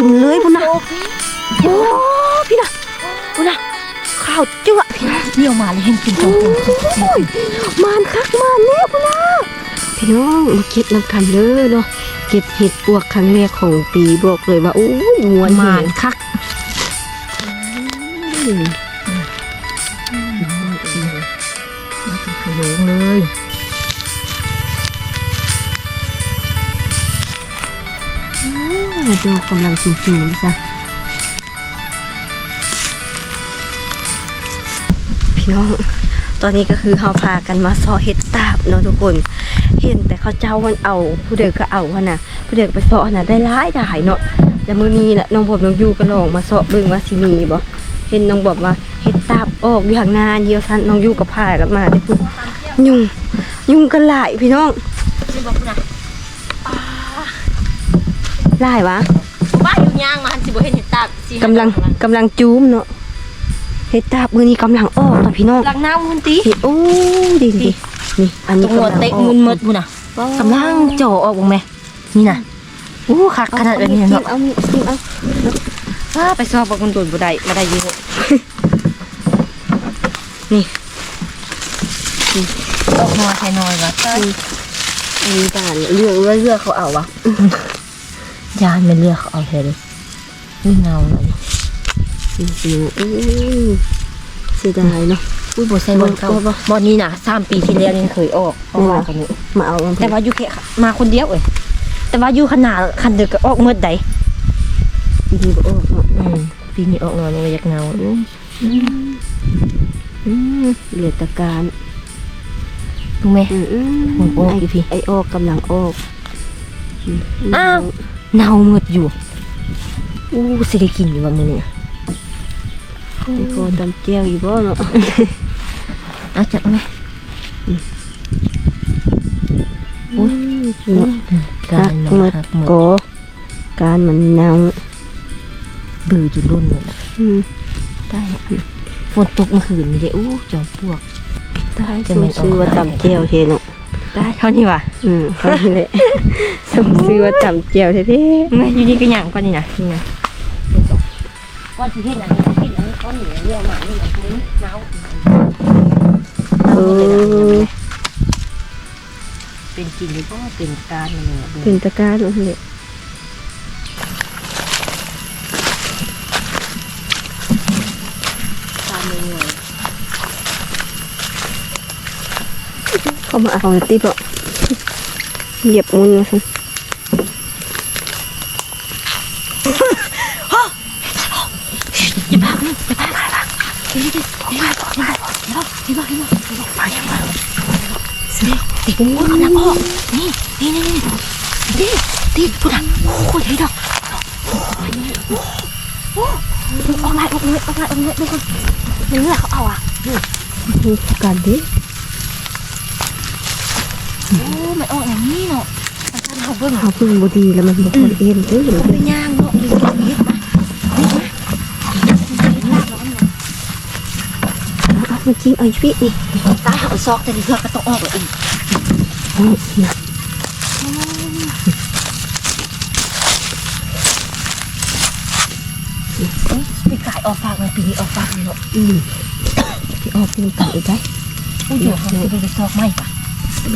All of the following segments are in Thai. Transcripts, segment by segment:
ปิ่นเลยพุ่นนะโอ้พี่นะพุ่นนะข้าวจั่วพี่นะเดี่ยวมาเลยเห็นกินตรงตรงโอ้ยมานคักมานแน่พุ่นนะพี่น้องมาเก็บน้ำกันเลยเนาะเก็บเห็ดปวกครั้งแรกของปีบอกเลยว่าโอ้ยมวนมาแหงคักอืมขยงเลย อ้ดกำลังจูมๆจ้ะพี่น้องตอนนี้ก็คือเขาพากันมาซอเห็ดตาบเนาะทุกคน เห็นแต่เขาเจ้ามันเอา ผู้เด็กก็เอาหั่นน่ะผู้เด็กไปซอนะได้ร้ายได้เนาะแต่มือนี้นะน้องบอบน้องยูก็ลองมาซอเบิ่งว่าสิมีบ่เห็นน้องบอกว่าเห็ดตาบออกอยู่ข้างน้าเดียวซันน้องยูก็พากันมาได้อพุ่นยุงยุงกันหลายพี่น้องนี่บอกนะ ลายวะบ้านอยู่ย่างมาหันสิบ่เห็นเห็นตาสิกำลังกำลังจูมเนาะเห็ดตาบมื้อนี้กำลังออกต่อพี่น้องหลังน้ำมุนตีเห็ดโอ้ดีดีนี่อันตรนี้งหัวกำลังเตะออกมุนหมดบุน่ะกำลังจ่อออกบ้างไหมนี่น่ะอู้คักขนาดนี้เนาะเอามีดเอาว้าไปซอกบักมันโดนบ่ได้บ่ได้อยู่นี่ออกหัวไทยน้อยว่ะอันนี้ด่านเลือกเลือกเลือกเขาเอาวะ ยานไม่เลือกเอาเธอเลยนี่เงาเลยสิอือเสียดายเนาะอุ้ยบ่ใส่บนเก่าบ่บ่บ่นี้น่ะ3ปีที่แล้วยังเคยออกออกมากันนี้มาเอาแต่ว่าอยู่แค่มาคนเดียวเอ้ยแต่ว่าอยู่ขนาดคันเดียวก็ออกเมื่อใดปีนี้ออกเนาะปีนี้ออกเงาลงมาจากเงาอือเหลือตะการรู้ไหมอืมอืมโอ้โหไอ้พี่ไอออกกำลังออกอ้าว เน่าหมดอยู่ อู้สิได้กินอยู่ว่ามื้อนี้ไอ้โคตำเจียวอยู่บ่เนาะเอาจับไหมอุ้ยเนาะการหัมันหมดหักหมดโกการมันเน่าบืออยู่รุ่นเลยนะอืมได้ฝนตกเมื่อคืนนี่เด้อู้จอมปลวกได้จะสไม่มออกซื้อว่าตำเจียวเทเนาะ ได้เท่านี้ว่ะอืมเขาแหละสมซื้อว่าตำเจียวเท่ไม่อยู่นี่ก็หยังก่อนนี่นะนี่นะก้อนที่เห็นอันนี้กินอันนี้ก้อนเหนือเรียวมานี่อันนี้เน่าๆเออเป็นจริงหรือว่าเป็นการมันเนี่ยดูเป็นตะกร้ารเนาะเลย เข้ามาเอาติบอะเหยียบมือสิอย่าพักนี่อย่าพักอย่าพักเดี๋ยวดิออกมาออกมาเดี๋ยวเดี๋ยวเดี๋ยวเดี๋ยวไปยังไงสิติดโอ้ยกำลังออกนี่นี่นี่นี่ดิดิพูดอะโอ้โหเฮ้ยดอกออกมาออกเลยออกมาออกเลยดูคนมันเลือกเขาเอาอะดูการดิ โอ้มันออกอย่างนี้เนาะมันจะเอาเบิ่งเขาเพิ่งบดีแล้วมันบอกเอ็นเด้อเอาไปย่างเนาะหรือว่าเฮ็ดมาเอามาจิ้มเอาพี่นี่ตาเอาซอกแต่เลือกก็ต้องออกเลยอีกนี่นะปีกายออกฝากมันปีนี้ออกฝากเลยเนาะอืมที่ออกเป็นไก่ได้อุ้ยเดี๋ยวเขาจะไปซอกไม่ปะ อื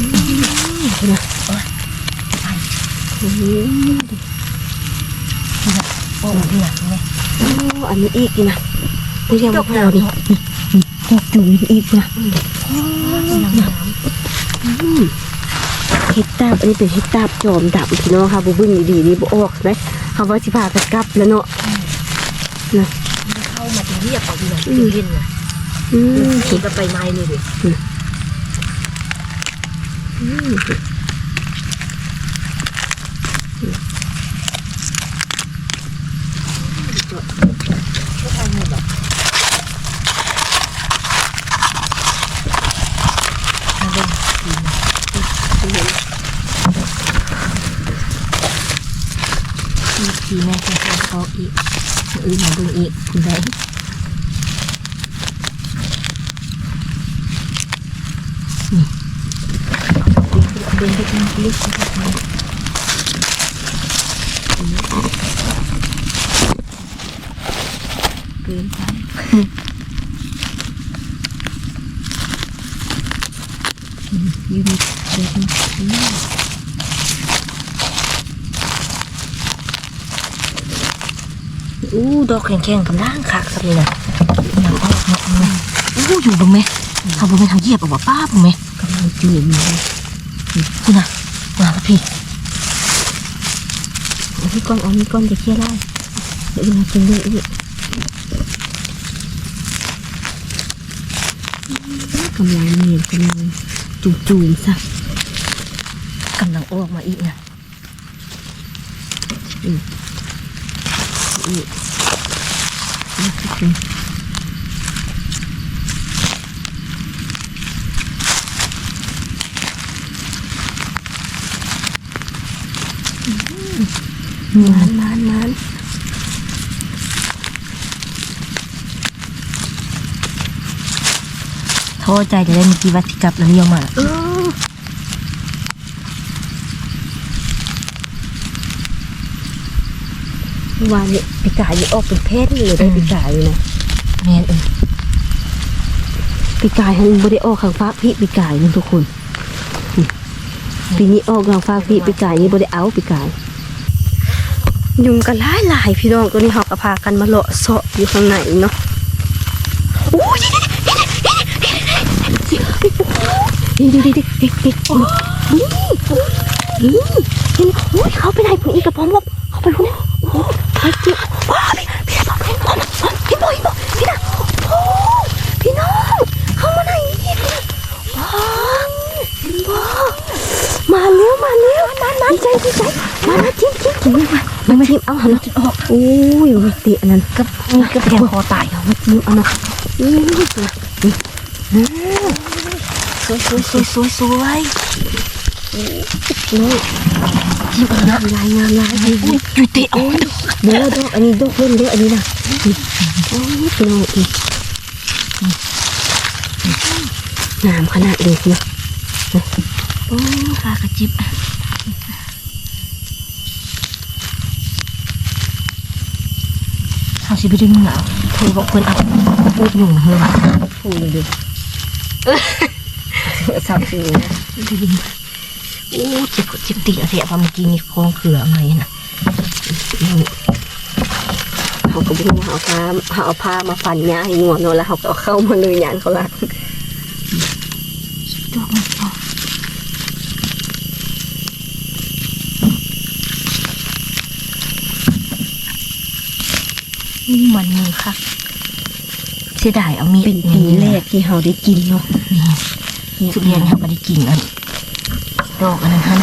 มโอ้ยหนักเลยโอ้อันนี้อีกนะไม่ใช่ว่าพอนี่หกจุ่มอีกนะเห็ดตาบอันนี้เป็นเห็ดตาบจอมดับพี่น้องค่ะบุบึ้งดีๆนี่บุออกไหมเขาว่าสิพากันกลับแล้วเนาะนะเข้ามาเป็นเรียบเอาดีเลยเย็นเลยอืมขี่ก็ไปไม้เลยดิีแม่จะเขาอีกอื่นมาดูอีกคุณได้ เกินไปยืนเด็กอู้ดอกแข็งๆกำลังคักสักนี่นะอยากออกเนาะอู้อยู่บ้างไหมทำบ้างไหมทำเหยียบเอาว่าป้าบ้างไหมกำลังจูมเลย คุณน่ะมาแล้วพี่พี่ก้อนเอาพี่ก้อนจะเคลียร์ได้เดี๋ยวมากินเลยอีกกำลังเนียนกำลังจูมจูมๆซะกำลังออกมาอีกนะนี่นี่คือนี่ มานมานมานโทษใจจะได้มีกี่วัตถิกับแล้วเลี้ยวมาเออเมื่อวานเนี่ยปีกายนี่ออกเป็นเพศเลยได้ปีกายนี่นะแม่นเออปีกายฮันบ่ได้ออกข้างฟ้าพี่ปีกายนี่ทุกคนนี่ปีนี้ออกข้างฟ้าพี่ปีกายนี่บ่ได้เอาปีกาย ยุงกันหลายหลายพี่น้องตัวนี้เขาก็พากันมาเลาะเสาะอยู่ข้างในเนาะโอ้ยดีดีดีดีดีดีดีดีเห็นอ้ยเขาไปไหนพุ่นอีกกระป๋อมว่าไปพุ่นโอ้ยไปจิบว้าพี่พี่บอกเห็นบอกเห็นบอกเห็นบอกพี่นะโอ้พี่น้องเขามาไหนอีกว้าว้ามาเร็วมาเร็วมามาใจดีใจมามาจิ้มจิ้มจิ้มมามาจิ้ม เอาหันออกโอ้ยวิเตะนั่นกับมีกระแพงคอตายเหรอมาจิ้มเอานะอืมสวยสวยสวยสวยสวยพี่น้องจิ้มเอานะลายงามลายอุ้ยอยู่เตะโออกเด้อดอกอันนี้ดอกเล่นเด้ออันนี้นะโอ้ยพี่น้องอีกงามขนาดเลยเนาะโอ้ขากระจิบ เขาสิไปดึงเหงาเธอบอกคนเอาพูดอยู่เหรอพูดเลยดิสับสูงดึงโอ้เจ็บเจ็บตีอะเสียพอเมื่อกี้นี่โค้งเขืออะไรนะเขาก็บอกว่าเอาผ้าเขาเอาผ้ามาฟันหญ้าให้งวเนาะแล้วเขาก็เอาเข้ามาเลยยานเขาลัก ดอกมันออกนี่มันมือ ค่ะเสียดายเอามีดเป็นปีแรกที่เขาได้กินเนาะนี่ทุเรียนเขาไม่ได้กินอันดอกอันนั้นท่าน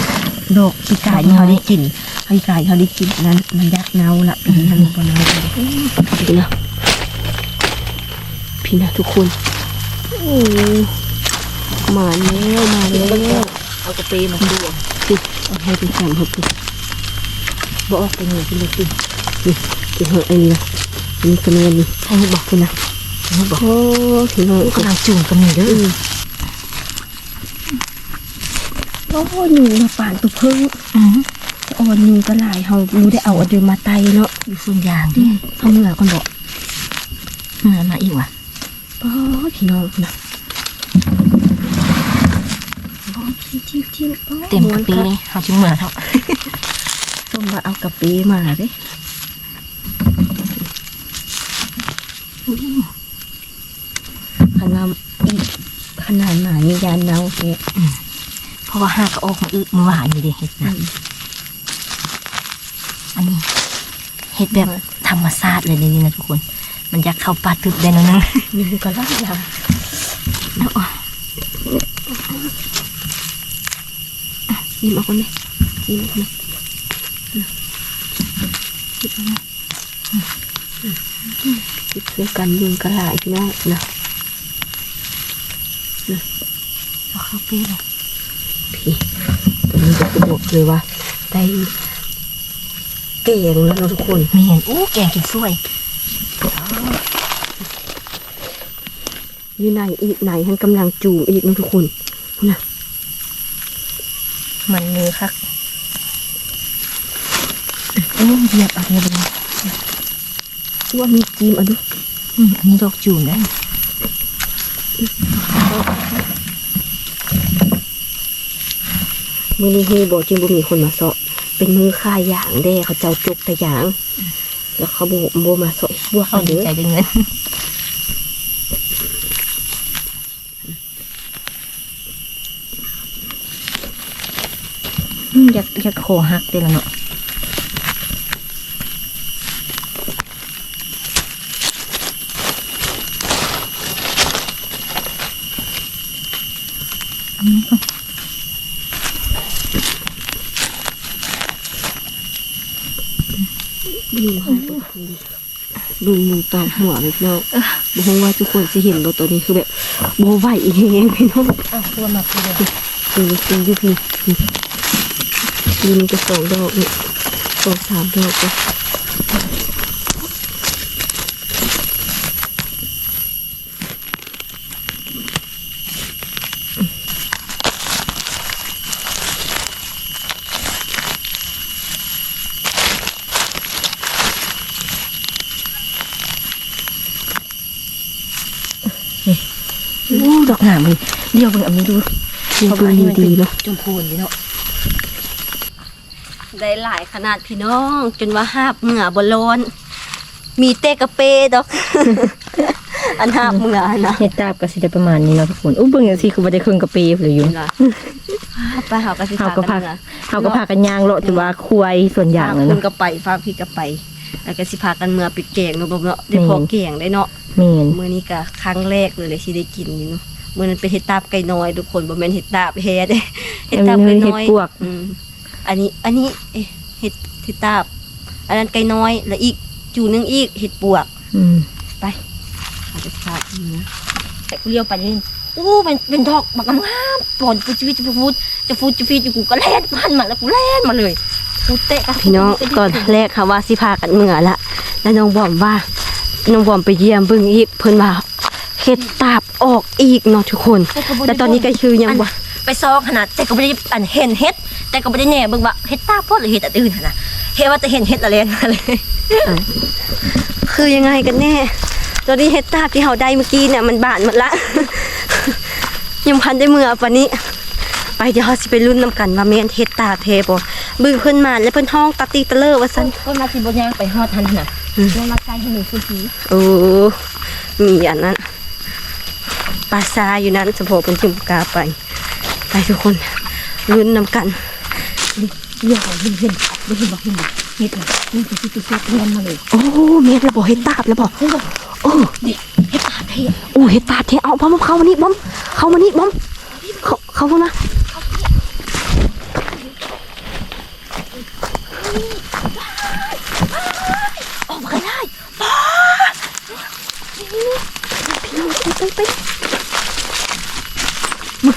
ดอกปีกายที่เขาได้กินปีกายเขาได้กินอันนั้นมันยักเนาละปีนี้มันบ่เนาเลยพี่นะพี่นะทุกคนโอ้มาแล้วมาแล้วเอากระเปมาดูปิดเอาให้ไปจำเขาปิดบ่ออกไปเหนือไปเลยปิดนี่ปิดเหอะไอ้นี่ นะนี่กระเนียนนี่ให้นี่บอกคุณนะให้นี่บอกโอ้พี่น้องกำลังจูงกันนี่เด้อโอ้ยุงมาป่านตัวเพิ่งอืมอ่อนยุงก็หลายเขารู้ได้เอาอันเดิมมาไตเนาะอยู่ส่วนยางดิเขาเหนือคนบอกเหนื่อยมาอีกว่ะป้าพี่น้องนะจิ้มจิ้มจิ้มเต็มกระเปเลยเขาจิ้มเหมือนเขาส้มมาเอากะปิมาเด้ ขนาดอีกขนาดหนานี่ยานเนาเนี่ยเพราะว่าห้าก็ออกมาอึเมื่อวานนี่ดิเห็ดนะอันนี้เห็ดแบบธรรมชาติเลยนี่นะทุกคน มันอยากเข้าป่าตึกได้แล้วนึงมีกระลังยายิ้มเอาคนไหมยิ้มเอาคนไหมยิ้มเอาไหม คิดเพื่อกันยุงกระหลายพี่น้องนะเอาเข้าเป้เลยพี่ตอนนี้จะบอกเลยว่าได้เก่งแล้วเนาะทุกคนมีเห็นอู้แกงกินสวยอยู่ไหนอีกไหนท่านกำลังจูมอีกเนาะทุกคนนะมันมือคักโอ้เหยียบอะไรเลย ว่ามีจีมอะดูอืมอันนี้ดอกจูมนะมือนี้ฮีบอกจึงบ่มีคนมาเสาะ เป็นมือค่าอย่างเด้เขาเจ้าจุกแต่อย่าง แล้วเขาบ่บ่มาเสาะบวกเขาเอาดีใจด้เงินอยากอยากโคหักเด้ละเนาะ ดูให้ ดูมือตอมหัวพี่น้องบ่ฮู้ว่าทุกคนสิเห็นบ่ตัวนี้คือแบบบ่ไหวอีกแฮงพี่น้องอ้าวตัวมาพี่เลยคือคืออยู่พี่นี่นี่มันก็สองดอกนี่สองสามดอกก็ งามเลยเดี๋ยวเบิ่งอันนี้ดูดูดูดีๆเนาะจมพูนอยู่เนาะได้หลายขนาดพี่น้อง จนว่าหาบเหงื่อบ่ร้อนมีเตกระเปดอก อันหาบเหงื่อนะเฮ็ดตาบก็สิได้ประมาณนี้เนาะทุกคนอู้เบิ่งจังซี่คือบ่ได้ครึ่งกะปีเลยอยู่เห็นล่ะไปเฮาก็สิเฮาพาก็กันพาเหงื่อเฮาก็พากันย่างเลาะแต่ว่าควายส่วนใหญ่ฝากเลยคุเนาะณก็ไปฝากพี่ก็ไปแล้วก็สิพากันเมื่อไปแกงเนาะบ่เนาะได้พอแม่นแกงได้เนาะแม่นมื้อนี้ก็ครั้งแรกเลยเลยที่ได้กินนี่เนาะ มื้อนั้นเป็นเห็ดตาบไก่น้อยทุกคนบ่แม่นเห็ดตาบแฮเด้เห็ดตาบไก่น้อยเฮ็ดปวกอืมอันนี้ อันนี้เอ๊ะเห็ดเห็ดตาบ อันนั้นไก่น้อย แล้วอีกจูหนึงอีกเห็ดปวกอืมอาจจะพาดเนื้อแต่กูเลี้ยวไปนี่อู้เป็นเป็นดอกบักงามๆปอนกูชีวิตจะพูดจะพูดจะฟีดอยู่กูก็แล่นพันมาแล้วกูแล่นมาเลยกูเตะกับพี่น้องตอนแรกค่ะว่าสิพากันเมื่อละแล้วน้องบอมว่าน้องบอมไปเยี่ยมเบิ่งอีกเพิ่นว่า เห็ดตาบออกอีกเนาะทุกคน แต่ตอนนี้ก็คือยังบ่ไปซอกขนาดแต่ก็ไม่ได้อันเห็นเฮ็ด แต่ก็ไม่ได้แน่เบิ่งว่าเฮ็ดตาพอดหรือเฮ็ดอันอื่นหั่นนะเฮ็ดว่าจะเห็นเฮ็ดละแลนมาเลยคือยังไงกันแน่ตอนนี้เห็ดตาบที่เฮาได้เมื่อกี้เนี่ยมันบานหมดละยังพันได้เมื่อปานนี้ ไปเดี๋ยวเฮาสิไปลุ้นนํกันว่าแม่นเห็ดตาบแท้บ่บึ้งเพิ่นมาแล้วเพิ่นห้องตะตีตะเลอว่าซั่นก็มาสิบ่ย่างไปฮอดทันน่ะอืมลงมาใกล้ให้หนูคือผีโอ้มีอันนั้น ปลาซาอยู่นั้นสะโพกเป็นจุ่มกาไป ไปทุกคนลุ้นนำกันเลี้ยวเห็นเห็นบ่เห็นบ่เห็นบ่เฮ็ดน่ะนี่คือตัวตัวเรียนมาเลยโอ้เม็ดระบอกเห็ดตาบระบอกเฮ้ยบ่โอ้ดิเฮ็ดตาเท่โอ้เห็ดตาบเทเอาบอมเข้ามานี่บอมเข้ามานี่บอมเขาเข้ามานะออกมาได้เมื่อ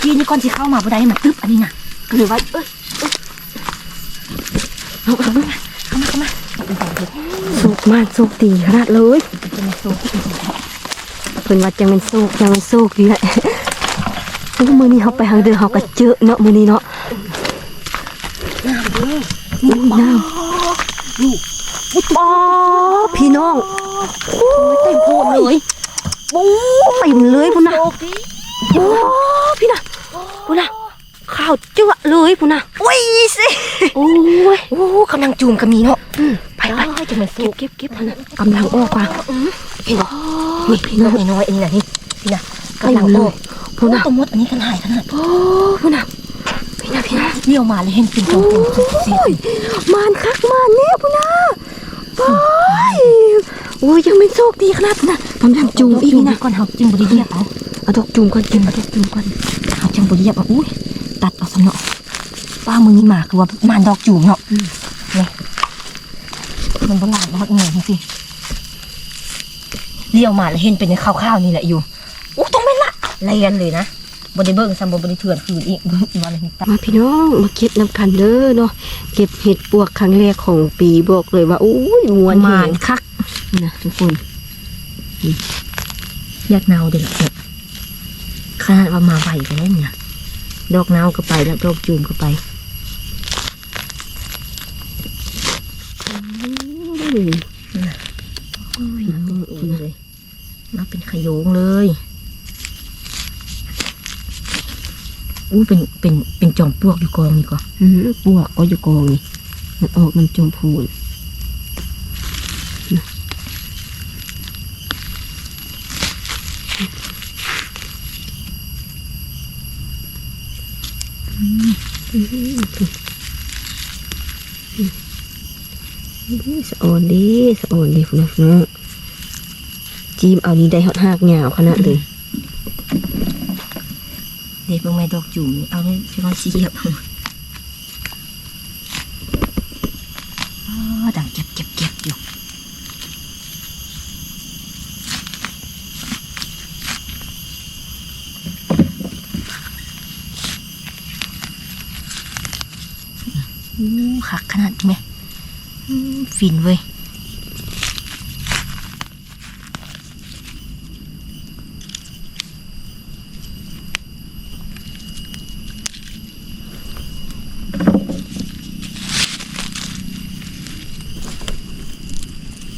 กี้นี่ก่อนสิเข้ามาบ่ได้มันตึ๊บอันนี้น่ะก็เลยว่าเอ้ยเอาเอาเข้ามาเข้ามาเป็นของเฮ็ดสุกมากสุกดีขนาดเลยเป็นมาโซ่ที่เป็นของเพิ่นว่าจังเป็นสุกจังเป็นสุกดีแหละโอ้มื้อนี้เฮาไปทางเดินเฮาก็เจอเนาะมื้อนี้เนาะน้ำน้ำนี่อ๋อพี่น้องเต็มโพดเลยโอ้เต็มเลยพุ่นนะโอเคโอ้พี่นะ พุ่นนะข้าวเจือเลยพุ่นนะโอ้ยสิโอ้ยโอ้กำลังจูมก็มีเนาะไปไปจะมันเก็สุบกเก็บเก็บพุ่นนะกำลังออกว่ะเห็นบ่นี่พี่น้องน้อยๆอันนี้น่ะนี่พี่น่ะกำลังออกพุ่นนะตัวมดอันนี้กันหายขนาดโอ้พุ่นนะพี่นะพี่นะเลี้ยวมาเลยเห็นเป็นตัวเป็นสุดเสียมานคักมานเนี่ยพุ่นนะโอ้ยโอ้ยยังไม่โชคดีขนาดนั้นนะกำลังจูงอีกจูนี่มนะก่อนเฮาจึงบ่ได้เรียกเอาเอาดอกจูงก่อนกินเอาดอกจูงก่อน เฮาจึงบ่ได้เรียกเอาอุ้ยตัดเอาซะเนาป้ามือนี้มาคือว่ามานดอกจูมเนาะนี่มันบ่หลายบ่ฮอดเงินจริงเลี้ยวมาแล้วเห็นเป็นข้าวๆนี่แหละอยู่อู้ต้องไม่ละเรียนเลยนะบ่ได้เบิ่งซ้ำบ่บ่ได้เถื่อนคืนอีกอีวันนี้มาพี่น้องมาเก็บน้ำกันเด้อเนาะเก็บเห็ดปวกครั้งแรกของปีบอกเลยว่าอุ้ยมวนมาแหงคักนะทุกคนอยากเนาเด็กเนี่ย ขนาดว่ามาไหวกันแล้วเนี่ย ดอกเนาก็ไปแล้วดอกจูมก็ไปมโอ้ยเองเลยขยงเลยอู้เป็นเป็นเป็นจอมปลวกอยู่กองนี่ก่อนปวกก็อยู่กองนี่มันออกมันจมพูน สะออนดีสะออนดีพุ่นนะเนาะจีมเอานี้ได้ฮอดหากยาวขนาดเลยเด็กเบิ่งแม่ดอกจุ่มนี่เอาเลยใช่ไหมเสียบอ๋อดังเก็บเก็บเก็บอยู่อู้ขักขนาดนี้ไหมอืม ฟินเว้ย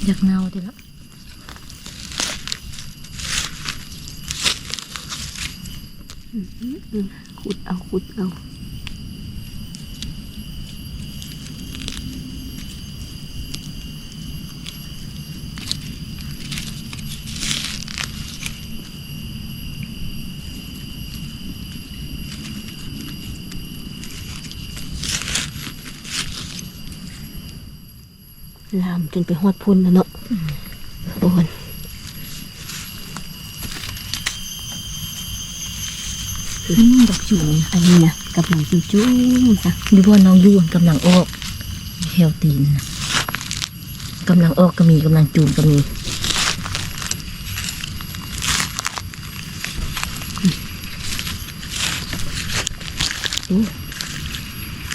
อยากเนาดิละขุดเอาขุดเอา ลามจนไปหอดพุ่นแล้วเนาะโอนอืมดอกจุ่มนี่อันนี้นะกับหนังจุ้จุ้ๆจ้ะดูว่าน้องยูนกำลังออกเฮลตีนนะกำลังออกก็มีกำลังจูนก็มี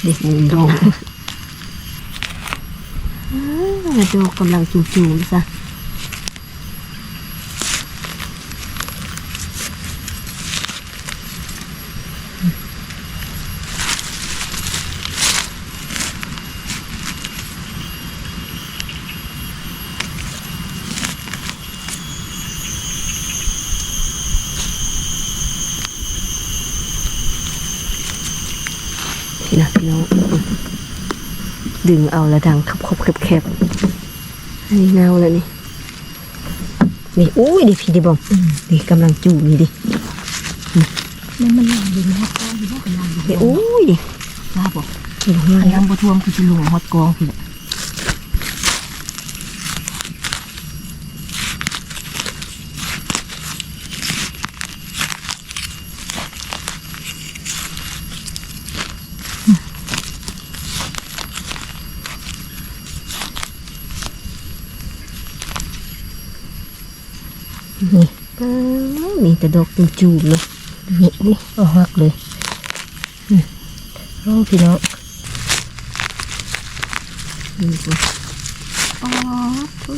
เด็กมุ มดองอ่าดอกกำลังจุ้จุ้จ้ะพี่นะพี่น้อง ดึงเอาแล้วดังคบคบแคบแคบอันนี้เงาแล้วนี่นี่อุ้ยดิพี่ดิบอมดิกำลังจูนี่ดิมันมันลางอยู่ในฮอตกองอยู่ว่ากำลังอยู่นี่อุ้ยดิทราบบอกอยู่ข้างอันล่างน้ำบท่วมคือจะลงฮอตกองพี่แหละ นี่ป้ามีแต่ดอกจูจูบเลยนี่นี่เอาหักเลยอืมโอ้พี่น้องนี่จ้ะอ๋อโอ้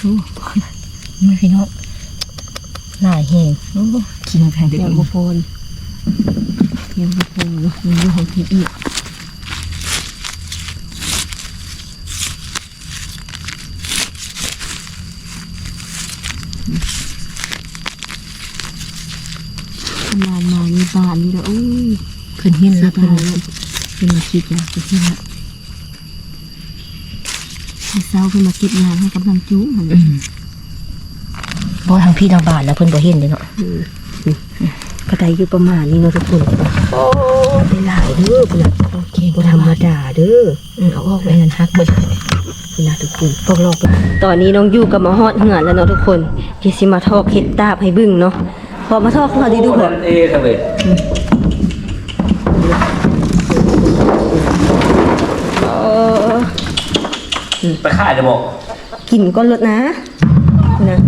โอ้ไม่ พี่น้องหลายแหงโอ้กินแพงเด็กยังบ่พนยังบ่พนเนาะยังอยู่ของพี่อีกประมาณมานี่บ้านนี่แล้วโอ้ยเพิ่นเห็นเสีแล้ยวเพิ่นดายแล้วเพิ่นมาคิดอยากจะที่ละให้เศร้าเพิ่นมาเก็บงานให้กำลังจุ้งอืม บ่ทางพี่ทางบานแล้วเพิ่นบ่เห็นเลยเนาะกระไดอยู่ประมาณนี้เนาะทุกคนโอ้ได้หลายเด้อพุ่นน่ะโอเคบ่ธรรมดาเด้ออืมเอาออกไว้นั่นฮักเบิดพุ่นน่ะทุกคนพวกเราตอนนี้น้องอยู่กับมาฮอดเหือนแล้วเนาะทุกคนที่สิมาทอกเฮ็ดตาบให้บึ้งเนาะพอมาทอกเขาดีดูพอเอทำไมเออไปขายจะบอก กินก้อนรถนะนะ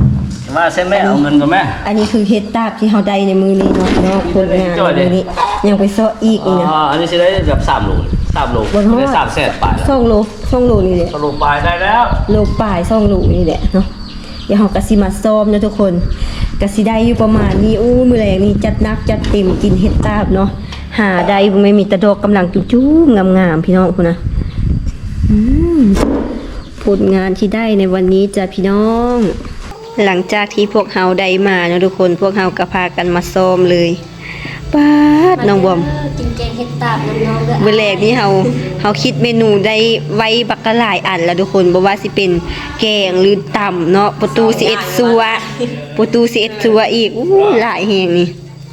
ว่าใช่ไหมเอาเงินกับแม่ อันนี้คือเฮ็ดตาบที่เฮาได้ในมือนี้เนาะเนาะคนงานในมือนี้ยังไปซ้ออีกอ๋นี่นะออันนี้ใช้ได้แบบสามโลสามโลบนฮอได้ดสามแสนปลายสองโลสองโลนี่แหละสรุปปลายได้แล้วโลปลายสองโลนี่แหละเนาะดี๋ยวเฮาก็สิมาซ้อมนะทุกคนก็สิได้อยู่ประมาณนี้อู้มื้อแรงนี่จัดหนักจัดเต็มกินเห็ดตาบเนาะหาได้บ่ไม่มีแตะดอกกำลังจุ๊บๆงามๆพี่น้องพุ่นนะอืมผลงานที่ได้ในวันนี้จ้ะพี่น้อง หลังจากที่พวกเฮาได้มาเนาะทุกคนพวกเฮาก็พากันมาซ้อมเลยป้าดน้องบอมกินแกงเห็ดตาบน้ำน้องด้วยเมื่อแรกนี้เฮาเฮาคิดเมนูได้ไว้บักกะหลายอันแล้วทุกคนบ่ว่าสิเป็นแกงหรือตำเนาะประตูสิเอ็ดซัวประตูสิเอ็ดซัวอีกอู้หลายแฮงนี่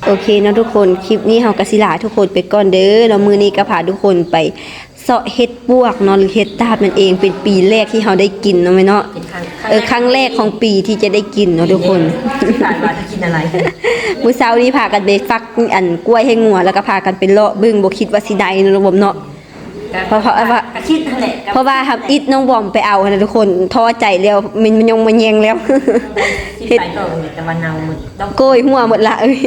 โอเคเนาะทุกคนคลิปนี้เฮาก็สิลาทุกคนไปก่อนเด้อแล้วมื้อนี้ก็พาทุกคนไป เสาะเห็ดปวกเนาะหรือเห็ดตาบนั่นเองเป็นปีแรกที่เฮาได้กินเนาะแม่เนาะเป็นครั้งเออครั้งแรกของปีที่จะได้กินเนาะทุกคนหลานว่าจะกินอะไรมื้อเช้านี้พากันไปฟักอันกล้วยให้งัวแล้วก็พากันไปเลาะบึ้งบ่คิดว่าสิได้เนาะระบบเนาะเพราะเพราะว่ากระคิดนั่นแหละเพราะว่าทับอิดน้องบอมไปเอานะทุกคนท้อใจแล้วมันมันยงมันแยงแล้วที่ไปต่อแต่วันเนาหมดต้องโกยหัวหมดละเอ้ย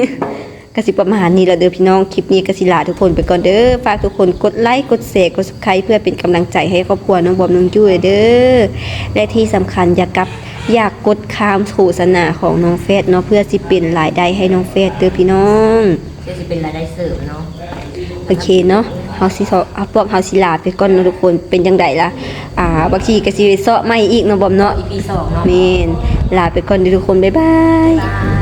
กสิประมาณนี้แหละเด้อพี่น้องคลิปนี้กสิลาทุกคนไปก่อนเด้อฝากทุกคนกดไลค์กดแชร์กด subscribe เพื่อเป็นกำลังใจให้ครอบครัวน้องบอมน้องจุ้ยเด้อและที่สำคัญอย่ากลับอยากกดข้ามโฆษณาของน้องเฟสเนาะเพื่อสิเป็นรายได้ให้น้องเฟสเด้อพี่น้องจะเป็นรายได้เสริมเนาะโอเคเนาะเฮาสิเซาะเอาพวกเฮาสิลาไปก่อนเนาะทุกคนเป็นจังไดล่ะอ่าบางทีก็สิไปเซาะใหม่อีกเนาะบอมเนาะอีพีสองเนาะเมนลาไปก่อนเด้อทุกคนบ๊ายบายบาย